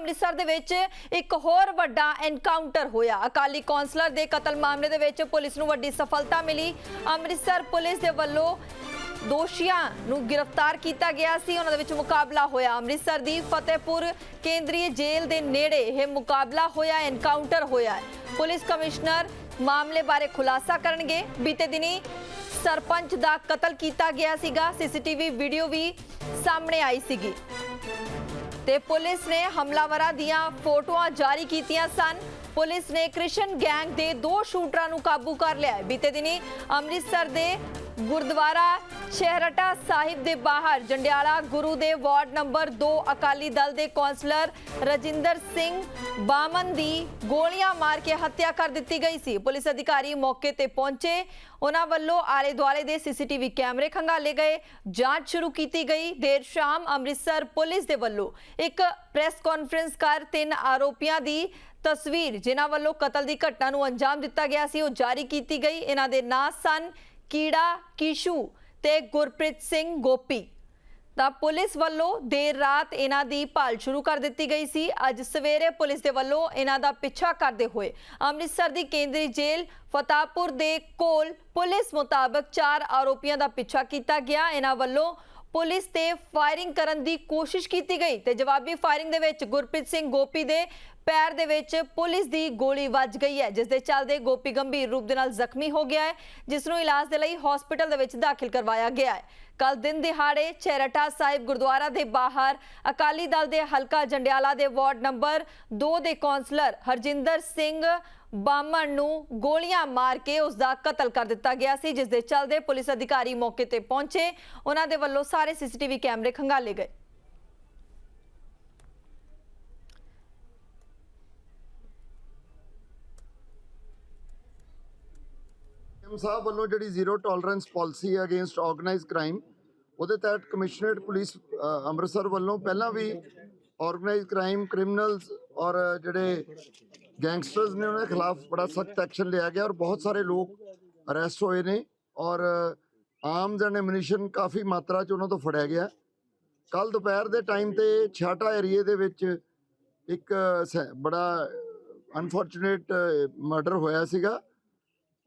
ਅੰਮ੍ਰਿਤਸਰ ਦੇ ਵਿੱਚ ਇੱਕ ਹੋਰ ਵੱਡਾ ਐਨਕਾਊਂਟਰ ਹੋਇਆ। ਅਕਾਲੀ ਕੌਂਸਲਰ ਦੇ ਕਤਲ ਮਾਮਲੇ ਦੇ ਵਿੱਚ ਪੁਲਿਸ ਨੂੰ ਵੱਡੀ ਸਫਲਤਾ ਮਿਲੀ। ਅੰਮ੍ਰਿਤਸਰ ਪੁਲਿਸ ਦੇ ਵੱਲੋਂ ਦੋਸ਼ੀਆਂ ਨੂੰ ਗ੍ਰਿਫਤਾਰ ਕੀਤਾ ਗਿਆ ਸੀ। ਉਹਨਾਂ ਦੇ ਵਿੱਚ ਮੁਕਾਬਲਾ ਹੋਇਆ। ਅੰਮ੍ਰਿਤਸਰ ਦੀ ਫਤਿਹਪੁਰ ਕੇਂਦਰੀ ਜੇਲ੍ਹ ਦੇ ਨੇੜੇ ਇਹ ਮੁਕਾਬਲਾ ਹੋਇਆ ਐਨਕਾਊਂਟਰ ਹੋਇਆ। ਪੁਲਿਸ ਕਮਿਸ਼ਨਰ ਮਾਮਲੇ ਬਾਰੇ ਖੁਲਾਸਾ ਕਰਨਗੇ। ਬੀਤੇ ਦਿਨੀ ਸਰਪੰਚ ਦਾ ਕਤਲ ਕੀਤਾ ਗਿਆ ਸੀਗਾ। ਸੀਸੀਟੀਵੀ ਵੀਡੀਓ ਵੀ ਸਾਹਮਣੇ ਆਈ ਸੀਗੀ। ਤੇ ਪੁਲਿਸ ਨੇ ਹਮਲਾਵਰਾਂ ਦੀਆਂ ਫੋਟੋਆਂ ਜਾਰੀ ਕੀਤੀਆਂ ਸਨ। ਪੁਲਿਸ ਨੇ ਕ੍ਰਿਸ਼ਨ ਗੈਂਗ ਦੇ ਦੋ ਸ਼ੂਟਰਾਂ ਨੂੰ ਕਾਬੂ ਕਰ ਲਿਆ ਹੈ। ਬੀਤੇ ਦਿਨੀ ਅੰਮ੍ਰਿਤਸਰ ਦੇ ਗੁਰਦੁਆਰਾ ਸ਼ਹਿਰਟਾ ਸਾਹਿਬ ਦੇ ਬਾਹਰ ਜੰਡਿਆਲਾ ਗੁਰੂ ਦੇ ਵਾਰਡ ਨੰਬਰ 2 ਅਕਾਲੀ ਦਲ ਦੇ ਕੌਂਸਲਰ ਰਜਿੰਦਰ ਸਿੰਘ ਬਾਮਨ ਦੀ ਗੋਲੀਆਂ ਮਾਰ ਕੇ ਹੱਤਿਆ ਕਰ ਦਿੱਤੀ ਗਈ ਸੀ। ਪੁਲਿਸ ਅਧਿਕਾਰੀ ਮੌਕੇ ਤੇ ਪਹੁੰਚੇ। ਉਹਨਾਂ ਵੱਲੋਂ ਆਲੇ ਦੁਆਲੇ ਦੇ ਸੀਸੀਟੀਵੀ ਕੈਮਰੇ ਖੰਗਾਲੇ ਗਏ। ਜਾਂਚ ਸ਼ੁਰੂ ਕੀਤੀ ਗਈ। ਦੇਰ ਸ਼ਾਮ ਅੰਮ੍ਰਿਤਸਰ ਪੁਲਿਸ ਦੇ ਵੱਲੋਂ ਇੱਕ ਪ੍ਰੈਸ ਕਾਨਫਰੰਸ ਕਰ ਤਿੰਨ ਆਰੋਪੀਆਂ ਦੀ ਤਸਵੀਰ ਜਿਨ੍ਹਾਂ ਵੱਲੋਂ ਕਤਲ ਦੀ ਘਟਨਾ ਨੂੰ ਅੰਜਾਮ ਦਿੱਤਾ ਗਿਆ ਸੀ, ਉਹ ਜਾਰੀ ਕੀਤੀ ਗਈ। ਇਹਨਾਂ ਦੇ ਨਾਂ ਸਨ ਕੀੜਾ, ਕੀਸ਼ੂ ਤੇ ਗੁਰਪ੍ਰੀਤ ਸਿੰਘ ਗੋਪੀ। ਤਾਂ ਪੁਲਿਸ ਵੱਲੋਂ ਦੇਰ ਰਾਤ ਇਹਨਾਂ ਦੀ ਭਾਲ ਸ਼ੁਰੂ ਕਰ ਦਿੱਤੀ ਗਈ ਸੀ। ਅੱਜ ਸਵੇਰੇ ਪੁਲਿਸ ਦੇ ਵੱਲੋਂ ਇਹਨਾਂ ਦਾ ਪਿੱਛਾ ਕਰਦੇ ਹੋਏ ਅੰਮ੍ਰਿਤਸਰ ਦੀ ਕੇਂਦਰੀ ਜੇਲ੍ਹ ਫਤਾਪੁਰ ਦੇ ਕੋਲ ਪੁਲਿਸ ਮੁਤਾਬਕ ਚਾਰ ਆਰੋਪੀਆਂ ਦਾ ਪਿੱਛਾ ਕੀਤਾ ਗਿਆ। ਇਹਨਾਂ ਵੱਲੋਂ ਪੁਲਿਸ ਤੇ ਫਾਇਰਿੰਗ ਕਰਨ ਦੀ ਕੋਸ਼ਿਸ਼ ਕੀਤੀ ਗਈ ਤੇ ਜਵਾਬੀ ਫਾਇਰਿੰਗ ਦੇ ਵਿੱਚ ਗੁਰਪ੍ਰੀਤ ਸਿੰਘ ਗੋਪੀ ਦੇ ਪੈਰ ਦੇ ਵਿੱਚ ਪੁਲਿਸ ਦੀ ਗੋਲੀ ਵੱਜ ਗਈ ਹੈ ਜਿਸ ਦੇ ਚੱਲਦੇ ਗੋਪੀ ਗੰਭੀਰ ਰੂਪ ਦੇ ਨਾਲ ਜ਼ਖਮੀ ਹੋ ਗਿਆ ਹੈ, ਜਿਸ ਨੂੰ ਇਲਾਜ ਦੇ ਲਈ ਹਸਪੀਟਲ ਦੇ ਵਿੱਚ ਦਾਖਲ ਕਰਵਾਇਆ ਗਿਆ ਹੈ। ਕੱਲ ਦਿਨ ਦਿਹਾੜੇ ਚੈਰਟਾ ਸਾਹਿਬ ਗੁਰਦੁਆਰਾ ਦੇ ਬਾਹਰ ਅਕਾਲੀ ਦਲ ਦੇ ਹਲਕਾ ਜੰਡਿਆਲਾ ਦੇ ਵਾਰਡ ਨੰਬਰ 2 ਦੇ ਕੌਂਸਲਰ ਹਰਜਿੰਦਰ ਸਿੰਘ ਬਾਮਣ ਨੂੰ ਗੋਲੀਆਂ ਮਾਰ ਕੇ ਉਸ ਦਾ ਕਤਲ ਕਰ ਦਿੱਤਾ ਗਿਆ ਸੀ ਜਿਸ ਦੇ ਚੱਲਦੇ ਪੁਲਿਸ ਅਧਿਕਾਰੀ ਮੌਕੇ ਤੇ ਪਹੁੰਚੇ। ਉਹਨਾਂ ਦੇ ਵੱਲੋਂ ਸਾਰੇ ਸੀਸੀਟੀਵੀ ਕੈਮਰੇ ਖੰਗਾਲੇ ਗਏ। ਐਮ ਸਾਹਿਬ ਵੱਲੋਂ ਜਿਹੜੀ ਜ਼ੀਰੋ ਟੋਲਰੈਂਸ ਪਾਲਿਸੀ ਹੈ ਅਗੇਂਸਟ ਆਰਗੇਨਾਈਜ਼ਡ ਕ੍ਰਾਈਮ, ਉਹਦੇ ਤਹਿਤ ਕਮਿਸ਼ਨਰੇਟ ਪੁਲਿਸ ਅੰਮ੍ਰਿਤਸਰ ਵੱਲੋਂ ਪਹਿਲਾਂ ਵੀ ਆਰਗੇਨਾਈਜ਼ਡ ਕ੍ਰਾਈਮ ਕ੍ਰਿਮੀਨਲਸ ਔਰ ਜਿਹੜੇ ਗੈਂਗਸਟਰਸ ਨੇ ਉਹਨਾਂ ਦੇ ਖਿਲਾਫ ਬੜਾ ਸਖਤ ਐਕਸ਼ਨ ਲਿਆ ਗਿਆ ਔਰ ਬਹੁਤ ਸਾਰੇ ਲੋਕ ਅਰੈਸਟ ਹੋਏ ਨੇ ਔਰ ਆਰਮਸ ਐਂਡ ਐਮੂਨੀਸ਼ਨ ਕਾਫੀ ਮਾਤਰਾ 'ਚ ਉਹਨਾਂ ਤੋਂ ਫੜਿਆ ਗਿਆ। ਕੱਲ ਦੁਪਹਿਰ ਦੇ ਟਾਈਮ ਤੇ ਛਾਟਾ ਏਰੀਏ ਦੇ ਵਿੱਚ ਇੱਕ ਸ- ਬੜਾ ਅਨਫੋਰਚੂਨੇਟ ਮਰਡਰ ਹੋਇਆ ਸੀਗਾ।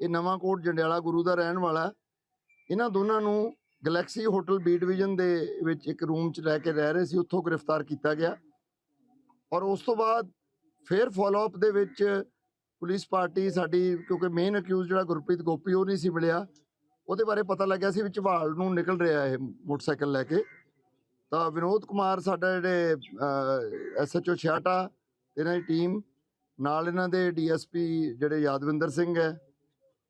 ਇਹ ਨਵਾਂ ਕੋਟ ਜੰਡਿਆਲਾ ਗੁਰੂ ਦਾ ਰਹਿਣ ਵਾਲਾ ਇਹਨਾਂ ਦੋਨਾਂ ਨੂੰ ਗੈਲੈਕਸੀ ਹੋਟਲ ਬੀ ਡਿਵੀਜ਼ਨ ਦੇ ਵਿੱਚ ਇੱਕ ਰੂਮ 'ਚ ਲੈ ਕੇ ਰਹਿ ਰਹੇ ਸੀ। ਉੱਥੋਂ ਗ੍ਰਿਫਤਾਰ ਕੀਤਾ ਗਿਆ। ਔਰ ਉਸ ਤੋਂ ਬਾਅਦ ਫਿਰ ਫਾਲੋ ਅਪ ਦੇ ਵਿੱਚ ਪੁਲਿਸ ਪਾਰਟੀ ਸਾਡੀ, ਕਿਉਂਕਿ ਮੇਨ ਅਕਿਊਜ਼ ਜਿਹੜਾ ਗੁਰਪ੍ਰੀਤ ਗੋਪੀ, ਉਹ ਨਹੀਂ ਸੀ ਮਿਲਿਆ। ਉਹਦੇ ਬਾਰੇ ਪਤਾ ਲੱਗਿਆ ਸੀ ਵੀ ਝਵਾਲ ਨੂੰ ਨਿਕਲ ਰਿਹਾ ਇਹ ਮੋਟਰਸਾਈਕਲ ਲੈ ਕੇ। ਤਾਂ ਵਿਨੋਦ ਕੁਮਾਰ ਸਾਡਾ ਜਿਹੜੇ ਐਸਐਚਓ ਛਿਆਟਾ ਇਹਨਾਂ ਦੀ ਟੀਮ ਨਾਲ ਇਹਨਾਂ ਦੇ ਡੀਐਸਪੀ ਜਿਹੜੇ ਯਾਦਵਿੰਦਰ ਸਿੰਘ ਹੈ।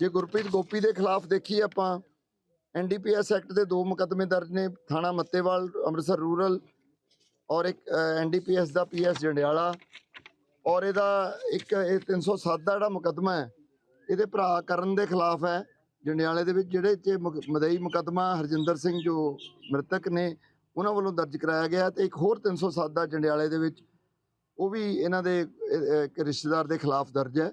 ਜੇ ਗੁਰਪ੍ਰੀਤ ਗੋਪੀ ਦੇ ਖਿਲਾਫ ਦੇਖੀ ਆਪਾਂ ਐਨਡੀਪੀਐਸ ਐਕਟ ਦੇ ਦੋ ਮੁਕੱਦਮੇ ਦਰਜ ਨੇ, ਥਾਣਾ ਮੱਤੇਵਾਲ, ਅੰਮ੍ਰਿਤਸਰ ਰੂਰਲ ਔਰ ਇੱਕ ਐਨਡੀਪੀਐਸ ਦਾ ਪੀਐਸ ਜੰਡਿਆਲਾ ਔਰ ਇਹਦਾ ਇੱਕ, ਇਹ 307 ਦਾ ਜਿਹੜਾ ਮੁਕੱਦਮਾ ਹੈ, ਇਹਦੇ ਭਰਾ ਕਰਨ ਦੇ ਖਿਲਾਫ ਹੈ। ਜੰਡਿਆਲੇ ਦੇ ਵਿੱਚ ਜਿਹੜੇ ਚ ਮੁਕ- ਮਦਈ ਮੁਕੱਦਮਾ ਹਰਜਿੰਦਰ ਸਿੰਘ ਜੋ ਮ੍ਰਿਤਕ ਨੇ, ਉਹਨਾਂ ਵੱਲੋਂ ਦਰਜ ਕਰਾਇਆ ਗਿਆ ਤੇ ਇੱਕ ਹੋਰ 307 ਦਾ ਜੰਡਿਆਲੇ ਦੇ ਵਿੱਚ ਉਹ ਵੀ ਇਹਨਾਂ ਦੇ ਇੱਕ ਰਿਸ਼ਤੇਦਾਰ ਦੇ ਖਿਲਾਫ ਦਰਜ ਹੈ।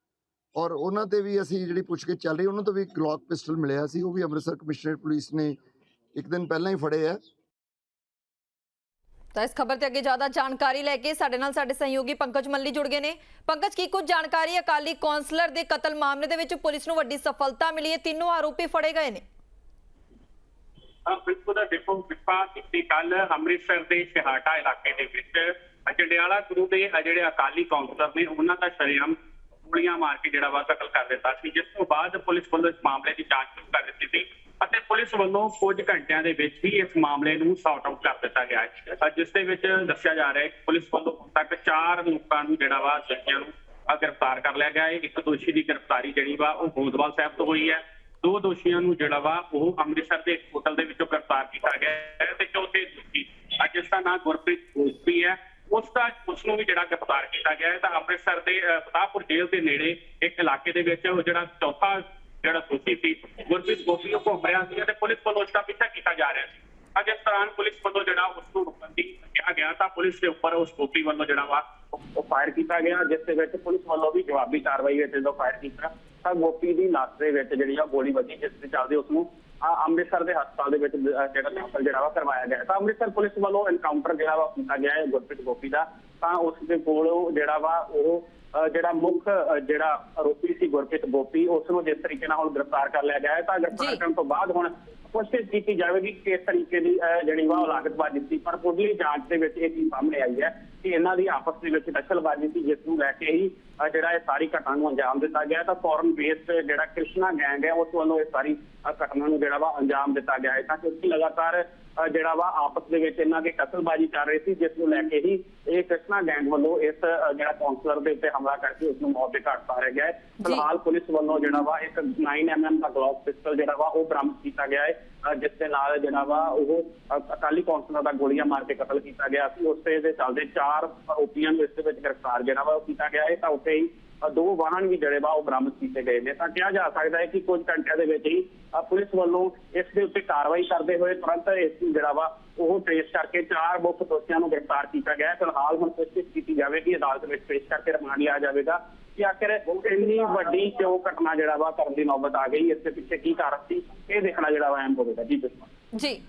ਔਰ ਉਹਨਾਂ ਤੇ ਵੀ ਅਸੀਂ ਜਿਹੜੀ ਪੁੱਛਗਿੱਛ ਚੱਲ ਰਹੀ ਉਹਨਾਂ ਤੋਂ ਵੀ ਗਲੌਕ ਪਿਸਟਲ ਮਿਲਿਆ ਸੀ ਉਹ ਵੀ ਅੰਮ੍ਰਿਤਸਰ ਕਮਿਸ਼ਨਰੇਟ ਪੁਲਿਸ ਨੇ ਇੱਕ ਦਿਨ ਪਹਿਲਾਂ ਹੀ ਫੜੇ ਆ। ਤਾਂ ਇਸ ਖਬਰ ਤੇ ਅੱਗੇ ਜ਼ਿਆਦਾ ਜਾਣਕਾਰੀ ਲੈ ਕੇ ਸਾਡੇ ਨਾਲ ਸਾਡੇ ਸਹਿਯੋਗੀ ਪੰਕਜ ਮੱਲੀ ਜੁੜ ਗਏ ਨੇ। ਪੰਕਜ ਕੀ ਕੁਝ ਜਾਣਕਾਰੀ? ਅਕਾਲੀ ਕੌਂਸਲਰ ਦੇ ਕਤਲ ਮਾਮਲੇ ਦੇ ਵਿੱਚ ਪੁਲਿਸ ਨੂੰ ਵੱਡੀ ਸਫਲਤਾ ਮਿਲੀ ਹੈ ਤਿੰਨੋਂ ਆਰੋਪੀ ਫੜੇ ਗਏ ਨੇ। ਹਾਂ ਬਿਲਕੁਲ ਤਾਂ ਦੇਖੋ ਵਿਪਾ ਕੀਤੀ ਕੱਲ ਅੰਮ੍ਰਿਤਸਰ ਦੇ ਸ਼ਹਾਟਾ ਇਲਾਕੇ ਦੇ ਵਿੱਚ ਜੰਡਿਆਲਾ ਗੁਰੂ ਦੇ ਜਿਹੜੇ ਅਕਾਲੀ ਕੌਂਸਲਰ ਨੇ ਉਹਨਾਂ ਦਾ ਸ਼ਰੇਆਮ ਗੋਲੀਆਂ ਮਾਰ ਕੇ ਜਿਹੜਾ ਵਾ ਕਤਲ ਕਰ ਦਿੱਤਾ ਸੀ, ਜਿਸ ਤੋਂ ਬਾਅਦ ਪੁਲਿਸ ਵੱਲੋਂ ਇਸ ਮਾਮਲੇ ਦੀ ਜਾਂਚ ਸ਼ੁਰੂ ਕਰ ਦਿੱਤੀ ਸੀ ਅਤੇ ਪੁਲਿਸ ਵੱਲੋਂ ਕੁਝ ਘੰਟਿਆਂ ਦੇ ਵਿੱਚ ਹੀ ਇਸ ਮਾਮਲੇ ਨੂੰ ਸੌਟ ਆਊਟ ਕਰ ਦਿੱਤਾ ਗਿਆ ਹੈ। ਜਿਸ ਦੇ ਵਿੱਚ ਦੱਸਿਆ ਜਾ ਰਿਹਾ ਹੈ ਕਿ ਪੁਲਿਸ ਵੱਲੋਂ ਹੁਣ ਤੱਕ ਚਾਰ ਲੋਕਾਂ ਨੂੰ ਜਿਹੜਾ ਵਾ ਦੋਸ਼ੀਆਂ ਨੂੰ ਗ੍ਰਿਫਤਾਰ ਕਰ ਲਿਆ ਗਿਆ ਹੈ। ਇੱਕ ਦੋਸ਼ੀ ਦੀ ਗ੍ਰਿਫਤਾਰੀ ਜਿਹੜੀ ਵਾ ਉਹ ਗੋਦਵਾਲ ਸਾਹਿਬ ਤੋਂ ਹੋਈ ਹੈ। ਦੋ ਦੋਸ਼ੀਆਂ ਨੂੰ ਜਿਹੜਾ ਵਾ ਉਹ ਅੰਮ੍ਰਿਤਸਰ ਦੇ ਇੱਕ ਹੋਟਲ ਦੇ ਵਿੱਚੋਂ ਗ੍ਰਿਫਤਾਰ ਕੀਤਾ ਗਿਆ ਹੈ ਤੇ ਚੌਥੇ ਦੋਸ਼ੀ ਅ ਜਿਸ ਦਾ ਨਾਮ ਗੁਰਪ੍ਰੀਤ ਗੋਪੀ ਹੈ। ਉਸ ਦਾ ਉਸ ਨੂੰ ਵੀ ਜਿਹੜਾ ਗ੍ਰਿਫਤਾਰ ਕੀਤਾ ਗਿਆ ਹੈ ਤਾਂ ਅੰਮ੍ਰਿਤਸਰ ਦੇ ਅ, ਜੇਲ੍ਹ ਦੇ ਨੇੜੇ ਇੱਕ ਇਲਾਕੇ ਦੇ ਵਿੱਚ ਉਹ ਜਿਹੜਾ ਚੌਥਾ ਜਿਹੜਾ ਦੋਸ਼ੀ ਸੀ ਗੁਰਪ੍ਰੀਤ ਗੋਪੀ ਉਹ ਘੁੰਮ ਰਿਹਾ ਸੀ ਤੇ ਪੁਲਿਸ ਵੱਲੋਂ ਉਸ ਦਾ ਪਿੱਛਾ ਕੀਤਾ ਜਾ ਰਿਹਾ ਸੀ। ਅੱਜ ਇਸ ਦੌਰਾਨ ਪੁਲਿਸ ਵੱਲੋਂ ਜਿਹੜਾ ਉਸ ਨੂੰ ਰੁਕਣ ਦੀ ਕਿਹਾ ਗਿਆ ਤਾਂ ਪੁਲਿਸ ਦੇ ਉੱਪਰ ਉਸ ਗੋਪੀ ਵੱਲੋਂ ਜਿਹੜਾ ਵਾ ਉਹ- ਫਾਇਰ ਕੀਤਾ ਗਿਆ ਜਿਸ ਦੇ ਵਿੱਚ ਪੁਲਿਸ ਵੱਲੋਂ ਵੀ ਜਵਾਬੀ ਕਾਰਵਾਈ ਵਿੱਚ ਜਦੋਂ ਫਾਇਰ ਕੀਤਾ ਤਾਂ ਗੋਪੀ ਦੀ ਲੱਤ ਦੇ ਵਿੱਚ ਜਿਹੜੀ ਆ ਗੋਲੀ ਵੱਜੀ ਜਿਸ ਦੇ ਚੱਲਦੇ ਉਸ ਨੂੰ ਅੰਮ੍ਰਿਤਸਰ ਦੇ ਹਸਪਤਾਲ ਦੇ ਵਿੱਚ ਜਿਹੜਾ ਦਾਖਲ ਜਿਹੜਾ ਵਾ ਕਰਵਾਇਆ ਗਿਆ। ਤਾਂ ਅੰਮ੍ਰਿਤਸਰ ਪੁਲਿਸ ਵੱਲੋਂ ਐਨਕਾਊਂਟਰ ਜਿਹੜਾ ਵਾ ਕੀਤਾ ਗਿਆ ਹੈ ਗੁਰਪ੍ਰੀਤ ਗੋਪੀ ਦਾ ਤਾਂ ਉਸ ਦੇ ਕੋਲ ਜਿਹੜਾ ਵਾ ਉਹ ਜਿਹੜਾ ਮੁੱਖ ਜਿਹੜਾ ਆਰੋਪੀ ਸੀ ਗੁਰਪ੍ਰੀਤ ਗੋਪੀ ਉਸ ਨੂੰ ਜਿਸ ਤਰੀਕੇ ਨਾਲ ਹੁਣ ਗ੍ਰਿਫਤਾਰ ਕਰ ਲਿਆ ਗਿਆ ਹੈ ਤਾਂ ਗ੍ਰਿਫਤਾਰ। ਕਰਨ ਤੋਂ ਬਾਅਦ ਹੁਣ ਕੋਸ਼ਿਸ਼ ਕੀਤੀ ਜਾਵੇਗੀ ਕਿ ਕਿਸ ਤਰੀਕੇ ਦੀ ਜਿਹੜੀ ਵਾ ਉਹ ਲਾਗਤਬਾਜ਼ੀ ਸੀ ਪਰ ਮੁੱਢਲੀ ਜਾਂਚ ਦੇ ਵਿੱਚ ਇਹ ਚੀਜ਼ ਸਾਹਮਣੇ ਆਈ ਹੈ ਕਿ ਇਹਨਾਂ ਦੀ ਆਪਸ ਦੇ ਵਿੱਚ ਦਖਲਬਾਜ਼ੀ ਸੀ ਜਿਸ ਨੂੰ ਲੈ ਕੇ ਹੀ ਜਿਹੜਾ ਇਹ ਸਾਰੀ ਘਟਨਾ ਨੂੰ ਅੰਜਾਮ ਦਿੱਤਾ ਗਿਆ ਤਾਂ ਫੋਰਨ ਬੇਸਡ ਜਿਹੜਾ ਕ੍ਰਿਸ਼ਨਾ ਗੈਂਗ ਹੈ ਉਸ ਵੱਲੋਂ ਇਹ ਸਾਰੀ ਘਟਨਾ ਨੂੰ ਜਿਹੜਾ ਵਾ ਅੰਜਾਮ ਦਿੱਤਾ ਗਿਆ ਹੈ। ਤਾਂ ਕਿਉਂਕਿ ਲਗਾਤਾਰ ਜਿਹੜਾ ਵਾ ਆਪਸ ਦੇ ਵਿੱਚ ਇਹਨਾਂ ਦੀ ਕਤਲਬਾਜ਼ੀ ਚੱਲ ਰਹੀ ਸੀ ਜਿਸ ਨੂੰ ਲੈ ਕੇ ਹੀ ਇਹ ਕ੍ਰਿਸ਼ਨਾ ਗੈਂਗ ਵੱਲੋਂ ਇਸ ਜਿਹੜਾ ਕਾਉਂਸਲਰ ਦੇ ਉੱਤੇ ਹਮਲਾ ਕਰਕੇ ਉਸ ਨੂੰ ਮੌਤ ਦੇ ਘਾਟ ਉਤਾਰਿਆ ਗਿਆ ਹੈ। ਫਿਲਹਾਲ ਪੁਲਿਸ ਵੱਲੋਂ ਜਿਹੜਾ ਵਾ ਇੱਕ 9mm ਦਾ ਗਲੌਕ ਪਿਸਟਲ ਜਿਹੜਾ ਵਾ ਉਹ ਬਰਾਮਦ ਕੀਤਾ ਗਿਆ ਹੈ ਜਿਸ ਦੇ ਨਾਲ ਜਿਹੜਾ ਵਾ ਉਹ ਅਕਾਲੀ ਕੌਂਸਲਰ ਦਾ ਗੋਲੀਆਂ ਮਾਰ ਕੇ ਕਤਲ ਕੀਤਾ ਗਿਆ ਸੀ। ਉਸ ਦੇ ਚੱਲਦੇ ਚਾਰ ਆਰੋਪੀਆਂ ਨੂੰ ਇਸ ਦੇ ਵਿੱਚ ਗ੍ਰਿਫਤਾਰ ਜਿਹੜਾ ਵਾ ਉਹ ਕੀਤਾ ਗਿਆ ਹੈ। ਤਾਂ ਉੱਥੇ ਹੀ ਦੋ ਵਾਹਨ ਵੀ ਜਿਹੜੇ ਵਾ ਉਹ ਬਰਾਮਦ ਕੀਤੇ ਗਏ ਨੇ। ਤਾਂ ਕਿਹਾ ਜਾ ਸਕਦਾ ਹੈ ਕਿ ਕੁਝ ਘੰਟਿਆਂ ਦੇ ਵਿੱਚ ਹੀ ਪੁਲਿਸ ਵੱਲੋਂ ਇਸ ਦੇ ਉੱਤੇ ਕਾਰਵਾਈ ਕਰਦੇ ਹੋਏ ਤੁਰੰਤ ਇਸ ਨੂੰ ਜਿਹੜਾ ਵਾ ਉਹ ਟ੍ਰੇਸ ਕਰਕੇ ਚਾਰ ਮੁੱਖ ਦੋਸ਼ੀਆਂ ਨੂੰ ਗ੍ਰਿਫਤਾਰ ਕੀਤਾ ਗਿਆ। ਫਿਲਹਾਲ ਹੁਣ ਪੁੱਛਗਿੱਛ ਕੀਤੀ ਜਾਵੇਗੀ, ਅਦਾਲਤ ਵਿੱਚ ਪੇਸ਼ ਕਰਕੇ ਰਿਮਾਂਡ ਲਿਆ ਜਾਵੇਗਾ। ਕਿ ਆਖਿਰ ਇੰਨੀ ਵੱਡੀ ਕਿਉਂ ਘਟਨਾ ਜਿਹੜਾ ਵਾ ਕਰਨ ਦੀ ਨੌਬਤ ਆ ਗਈ, ਇਸ ਦੇ ਪਿੱਛੇ ਕੀ ਕਾਰਨ ਸੀ, ਇਹ ਦੇਖਣਾ ਜਿਹੜਾ ਵਾ ਅਹਿਮ ਹੋਵੇਗਾ। ਜੀ ਬਿਲਕੁਲ ਜੀ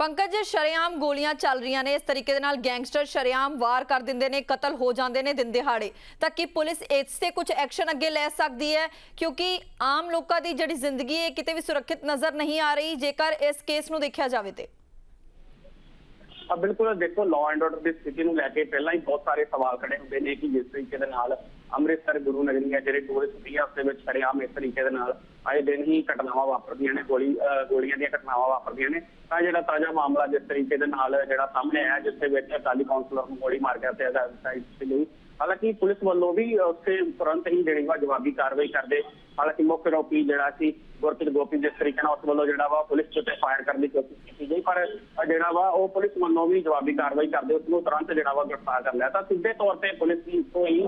ਪੰਕਜ, ਸ਼ਰੇਆਮ ਗੋਲੀਆਂ ਚੱਲ ਰਹੀਆਂ ਨੇ। ਇਸ ਤਰੀਕੇ ਦੇ ਨਾਲ ਗੈਂਗਸਟਰ ਸ਼ਰੇਆਮ ਵਾਰ ਕਰ ਦਿੰਦੇ ਨੇ, ਕਤਲ ਹੋ ਜਾਂਦੇ ਨੇ ਦਿਨ ਦਿਹਾੜੇ। ਤਾਂ ਕੀ ਪੁਲਿਸ ਇਸ ਤੇ ਕੁਝ ਐਕਸ਼ਨ ਅੱਗੇ ਲੈ ਸਕਦੀ ਹੈ? ਕਿਉਂਕਿ ਆਮ ਲੋਕਾਂ ਦੀ ਜਿਹੜੀ ਜ਼ਿੰਦਗੀ ਹੈ ਕਿਤੇ ਵੀ ਸੁਰੱਖਿਅਤ ਨਜ਼ਰ ਨਹੀਂ ਆ ਰਹੀ, ਜੇਕਰ ਇਸ ਕੇਸ ਨੂੰ ਦੇਖਿਆ ਜਾਵੇ ਤੇ। ਬਿਲਕੁਲ ਦੇਖੋ ਲਾਅ ਐਂਡ ਆਰਡਰ ਦੀ ਸਥਿਤੀ ਨੂੰ ਲੈ ਕੇ ਪਹਿਲਾਂ ਹੀ ਬਹੁਤ ਸਾਰੇ ਸਵਾਲ ਖੜੇ ਹੁੰਦੇ ਨੇ ਕਿ ਜਿਸ ਤਰੀਕੇ ਦੇ ਨਾਲ ਅੰਮ੍ਰਿਤਸਰ ਗੁਰੂ ਨਗਰੀ ਹੈ, ਜਿਹੜੇ ਟੂਰਿਸਟ ਏਰੀਆ ਉਸ ਦੇ ਵਿੱਚ ਸ਼ਰੇਆਮ ਇਸ ਤਰੀਕੇ ਦੇ ਨਾਲ ਆਏ ਦਿਨ ਹੀ ਘਟਨਾਵਾਂ ਵਾਪਰਦੀਆਂ ਨੇ, ਗੋਲੀ, ਅਹ, ਗੋਲੀਆਂ ਦੀਆਂ ਘਟਨਾਵਾਂ ਵਾਪਰਦੀਆਂ ਨੇ। ਤਾਂ ਜਿਹੜਾ ਤਾਜ਼ਾ ਮਾਮਲਾ ਜਿਸ ਤਰੀਕੇ ਦੇ ਨਾਲ ਜਿਹੜਾ ਸਾਹਮਣੇ ਆਇਆ, ਜਿਸ ਦੇ ਵਿੱਚ ਅਕਾਲੀ ਕੌਂਸਲਰ ਨੂੰ ਗੋਲੀ ਮਾਰ ਕੇ ਤੇ ਕਰ ਦਿੱਤੀ ਹਾਲਾਂਕਿ ਪੁਲਿਸ ਵੱਲੋਂ ਵੀ ਉਸੇ ਤੁਰੰਤ ਹੀ ਜਿਹੜੀ ਵਾ ਜਵਾਬੀ ਕਾਰਵਾਈ ਕਰਦੇ। ਹਾਲਾਂਕਿ ਮੁੱਖ ਆਰੋਪੀ ਜਿਹੜਾ ਸੀ ਗੁਰਪ੍ਰੀਤ ਗੋਪੀ ਜਿਸ ਤਰੀਕੇ ਨਾਲ ਉਸ ਵੱਲੋਂ ਜਿਹੜਾ ਵਾ ਪੁਲਿਸ ਉੱਤੇ ਫਾਇਰ ਕਰਨ ਦੀ ਕੋਸ਼ਿਸ਼ ਕੀਤੀ ਗਈ। ਪਰ ਜਿਹੜਾ ਵਾ ਉਹ ਪੁਲਿਸ ਵੱਲੋਂ ਵੀ ਜਵਾਬੀ ਕਾਰਵਾਈ ਕਰਦੇ ਉਸ ਨੂੰ ਤੁਰੰਤ ਜਿਹੜਾ ਵਾ ਗ੍ਰਿਫਤਾਰ ਕਰ ਲਿਆ। ਤਾਂ ਸਿੱਧੇ ਤੌਰ ਤੇ ਪੁਲਿਸ ਦੀ ਇੱਕੋ ਹੀ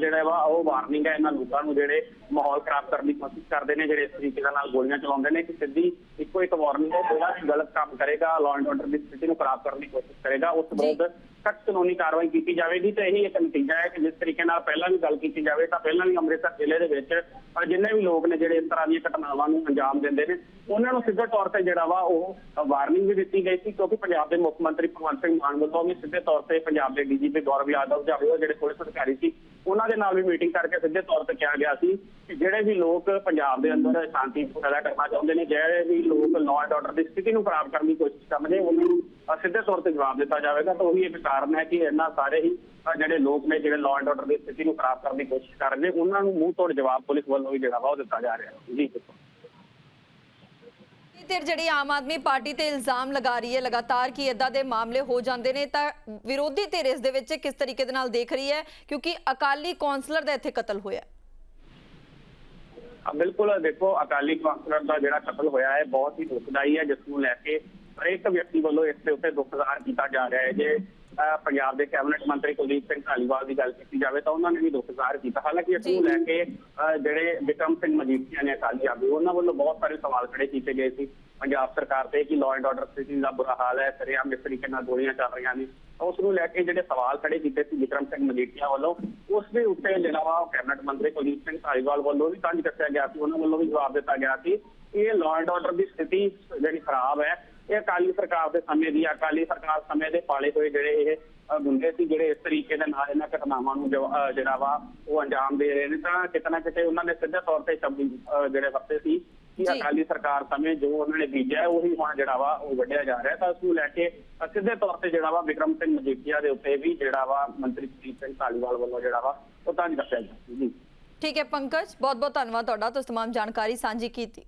ਜਿਹੜਾ ਵਾ ਉਹ ਵਾਰਨਿੰਗ ਹੈ ਇਹਨਾਂ ਲੋਕਾਂ ਨੂੰ ਜਿਹੜੇ ਮਾਹੌਲ ਖਰਾਬ ਕਰਨ ਦੀ ਕੋਸ਼ਿਸ਼ ਕਰਦੇ ਨੇ ਜਿਹੜੇ ਇਸ ਤਰੀਕੇ ਨਾਲ ਗੋਲੀਆਂ ਚਲਾਉਂਦੇ ਨੇ ਕਿ ਸਿੱਧੀ ਇੱਕੋ ਇੱਕ ਵਾਰਨਿੰਗ ਹੈ ਜਿਹੜਾ ਵੀ ਗਲਤ ਕੰਮ ਕਰੇਗਾ ਲਾਅ ਐਂਡ ਆਰਡਰ ਦੀ ਸਥਿਤੀ ਨੂੰ ਖਰਾਬ ਕਰਨ ਦੀ ਕੋਸ਼ਿਸ਼ ਕਰੇਗਾ। ਉਸ ਵਿਰੁੱਧ ਸਖਤ ਕਾਨੂੰਨੀ ਕਾਰਵਾਈ ਕੀਤੀ ਜਾਵੇਗੀ ਤੇ ਇਹੀ ਇੱਕ ਨਤੀਜਾ ਹੈ ਕਿ ਜਿਸ ਤਰੀਕੇ ਨਾਲ ਪਹਿਲਾਂ ਵੀ ਗੱਲ ਕੀਤੀ ਜਾਵੇ ਤਾਂ ਪਹਿਲਾਂ ਵੀ ਅੰਮ੍ਰਿਤਸਰ ਜ਼ਿਲ੍ਹੇ ਦੇ ਵਿੱਚ ਜਿੰਨੇ ਵੀ ਲੋਕ ਨੇ ਜਿਹੜੇ ਇਸ ਤਰ੍ਹਾਂ ਦੀਆਂ ਘਟਨਾਵਾਂ ਨੂੰ ਅੰਜਾਮ ਦਿੰਦੇ ਨੇ, ਉਹਨਾਂ ਨੂੰ ਸਿੱਧੇ ਤੌਰ ਤੇ ਜਿਹੜਾ ਵਾ ਉਹ ਵਾਰਨਿੰਗ ਵੀ ਦਿੱਤੀ ਗਈ ਸੀ ਕਿਉਂਕਿ ਪੰਜਾਬ ਦੇ ਮੁੱਖ ਮੰਤਰੀ ਭਗਵੰਤ ਸਿੰਘ ਮਾਨ ਵੱਲੋਂ ਵੀ ਸਿੱਧੇ ਤੌਰ ਤੇ ਪੰਜਾਬ ਦੇ ਡੀਜੀਪੀ ਗੌਰਵ ਯਾਦਵ ਜਾਂ ਜਿਹੜੇ ਪੁਲਿਸ ਅਧਿਕਾਰੀ ਸੀ, ਉਹਨਾਂ ਦੇ ਨਾਲ ਵੀ ਮੀਟਿੰਗ ਕਰਕੇ ਸਿੱਧੇ ਤੌਰ ਤੇ ਕਿਹਾ ਗਿਆ ਸੀ ਕਿ ਜਿਹੜੇ ਵੀ ਲੋਕ ਪੰਜਾਬ ਦੇ ਅੰਦਰ ਸ਼ਾਂਤੀ ਪੈਦਾ ਕਰਨਾ ਚਾਹੁੰਦੇ ਨੇ, ਜਿਹੜੇ ਵੀ ਲੋਕ ਲਾਅ ਐਂਡ ਆਰਡਰ ਦੀ ਸਥਿਤੀ ਨੂੰ ਖਰਾਬ ਕਰਨ ਦੀ ਕੋਸ਼ਿਸ਼ ਕਰਦੇ ਨੇ ਉਹਨਾਂ ਨੂੰ ਸਿੱਧੇ ਤੌਰ ਤੇ ਜਵਾਬ ਦਿੱਤਾ ਜਾਵੇਗਾ। ਤਾਂ ਉਹੀ ਇੱਕ ਕਾਰਨ ਹੈ ਕਿ ਇਹਨਾਂ ਸਾਰੇ ਹੀ ਜਿਹੜੇ ਲੋਕ ਨੇ ਜਿਹੜੇ ਲਾਅ ਐਂਡ ਆਰਡਰ ਦੀ ਸਥਿਤੀ ਨੂੰ ਖਰਾਬ ਕਰਨ ਦੀ ਕੋਸ਼ਿਸ਼ ਕਰ ਰਹੇ ਨੇ ਉਹਨਾਂ ਨੂੰ ਮੂੰਹ ਤੋੜ ਜਵਾਬ ਪੁਲਿਸ ਵੱਲੋਂ ਵੀ ਜਿਹੜਾ ਵਾ ਉਹ ਦਿੱਤਾ ਜਾ ਰਿਹਾ ਜੀ ਧਿਰ ਜਿਹੜੀ ਆਮ ਆਦਮੀ ਪਾਰਟੀ ਤੇ ਇਲਜ਼ਾਮ ਲਗਾ ਰਹੀ ਹੈ ਲਗਾਤਾਰ ਕਿ ਇਦਾਂ ਦੇ ਮਾਮਲੇ ਹੋ ਜਾਂਦੇ ਨੇ ਤਾਂ ਵਿਰੋਧੀ ਧਿਰ ਇਸ ਦੇ ਵਿੱਚ ਕਿਸ ਤਰੀਕੇ ਦੇ ਨਾਲ ਦੇਖ ਰਹੀ ਹੈ? ਕਿਉਂਕਿ ਅਕਾਲੀ ਕੌਂਸਲਰ ਦਾ ਇੱਥੇ ਕਤਲ ਹੋਇਆ ਬਿਲਕੁਲ ਦੇਖੋ ਅਕਾਲੀ ਕੌਂਸਲਰ ਦਾ ਜਿਹੜਾ ਕਤਲ ਹੋਇਆ ਹੈ ਬਹੁਤ ਹੀ ਦੁਖਦਾਈ ਹੈ ਜਿਸ ਨੂੰ ਲੈ ਕੇ ਹਰੇਕ ਵਿਅਕਤੀ ਵੱਲੋਂ ਇਸ ਦੇ ਉੱਤੇ ਦੁੱਖ ਜ਼ਾਹਰ ਕੀਤਾ ਜਾ ਰਿਹਾ ਹੈ। ਜੇ ਪੰਜਾਬ ਦੇ ਕੈਬਨਿਟ ਮੰਤਰੀ ਕੁਲਦੀਪ ਸਿੰਘ ਧਾਲੀਵਾਲ ਦੀ ਗੱਲ ਕੀਤੀ ਜਾਵੇ ਤਾਂ ਉਹਨਾਂ ਨੇ ਵੀ ਦੁੱਖ ਜ਼ਾਹਰ ਕੀਤਾ। ਹਾਲਾਂਕਿ ਇਸ ਨੂੰ ਲੈ ਕੇ ਜਿਹੜੇ ਵਿਕਰਮ ਸਿੰਘ ਮਜੀਠੀਆ ਨੇ ਅਕਾਲੀ ਆਗੂ ਉਹਨਾਂ ਵੱਲੋਂ ਬਹੁਤ ਸਾਰੇ ਸਵਾਲ ਖੜੇ ਕੀਤੇ ਗਏ ਸੀ। ਪੰਜਾਬ ਸਰਕਾਰ ਤੇ ਕਿ ਲਾਅ ਐਂਡ ਆਰਡਰ ਸਥਿਤੀ ਦਾ ਬੁਰਾ ਹਾਲ ਹੈ ਸਰੇਆਮ ਇਸ ਤਰੀਕੇ ਨਾਲ ਗੋਲੀਆਂ ਚੱਲ ਰਹੀਆਂ ਨੇ ਤਾਂ ਉਸ ਨੂੰ ਲੈ ਕੇ ਜਿਹੜੇ ਸਵਾਲ ਖੜੇ ਕੀਤੇ ਸੀ ਵਿਕਰਮ ਸਿੰਘ ਮਜੀਠੀਆ ਵੱਲੋਂ ਉਸ ਦੇ ਉੱਤੇ ਜਿਹੜਾ ਵਾ ਉਹ ਕੈਬਨਿਟ ਮੰਤਰੀ ਕੁਲਦੀਪ ਸਿੰਘ ਧਾਲੀਵਾਲ ਵੱਲੋਂ ਵੀ ਕੰਜ ਕੱਸਿਆ ਗਿਆ ਸੀ ਉਹਨਾਂ ਵੱਲੋਂ ਵੀ ਜਵਾਬ ਦਿੱਤਾ ਗਿਆ ਸੀ ਇਹ ਲਾਅ ਐਂਡ ਆਰਡਰ ਦੀ ਸਥਿਤੀ ਜਿਹੜੀ ਖਰਾਬ ਹੈ ਇਹ ਅਕਾਲੀ ਸਰਕਾਰ ਦੇ ਸਮੇਂ ਦੀ ਹੈ। ਅਕਾਲੀ ਸਰਕਾਰ ਸਮੇਂ ਦੇ ਪਾਲੇ ਹੋਏ ਜਿਹੜੇ ਇਹ ਅ, ਗੁੰਡੇ ਸੀ ਜਿਹੜੇ ਇਸ ਤਰੀਕੇ ਦੇ ਨਾਲ ਇਹਨਾਂ ਘਟਨਾਵਾਂ ਨੂੰ ਜੋ- ਅ, ਜਿਹੜਾ ਵਾ ਉਹ ਅੰਜਾਮ ਦੇ ਰਹੇ ਨੇ ਤਾਂ ਕਿਤੇ ਨਾ ਕਿਤੇ ਉਹਨਾਂ ਨੇ ਸਿੱਧੇ ਤੌਰ ਤੇ ਸ਼ਬਦ ਅ, ਜਿਹੜੇ ਵਰਤੇ ਸੀ ਕਿ ਜੀ। ਅਕਾਲੀ ਸਰਕਾਰ ਸਮੇਂ ਜੋ ਉਹਨਾਂ ਨੇ ਬੀਜਿਆ ਹੈ, ਉਹੀ ਹੁਣ ਜਿਹੜਾ ਵਾ ਉਹ ਵੱਢਿਆ ਜਾ ਰਿਹਾ ਤਾਂ ਉਸ ਨੂੰ ਲੈ ਕੇ ਅ, ਸਿੱਧੇ ਤੌਰ ਤੇ ਜਿਹੜਾ ਵਾ ਵਿਕਰਮ ਸਿੰਘ ਮਜੀਠੀਆ ਦੇ ਉੱਤੇ ਵੀ ਜਿਹੜਾ ਵਾ ਮੰਤਰੀ ਕੁਲਦੀਪ ਸਿੰਘ ਧਾਲੀਵਾਲ ਵੱਲੋਂ ਜਿਹੜਾ ਵਾ ਉਹ ਤਾਂ ਦੱਸਿਆ ਗਿਆ ਸੀ ਜੀ ਠੀਕ ਹੈ ਪੰਕਜ ਬਹੁਤ ਬਹੁਤ ਧੰਨਵਾਦ ਤੁਹਾਡਾ ਤੁਸੀਂ तमाम ਜਾਣਕਾਰੀ ਸਾਂਝੀ ਕੀਤੀ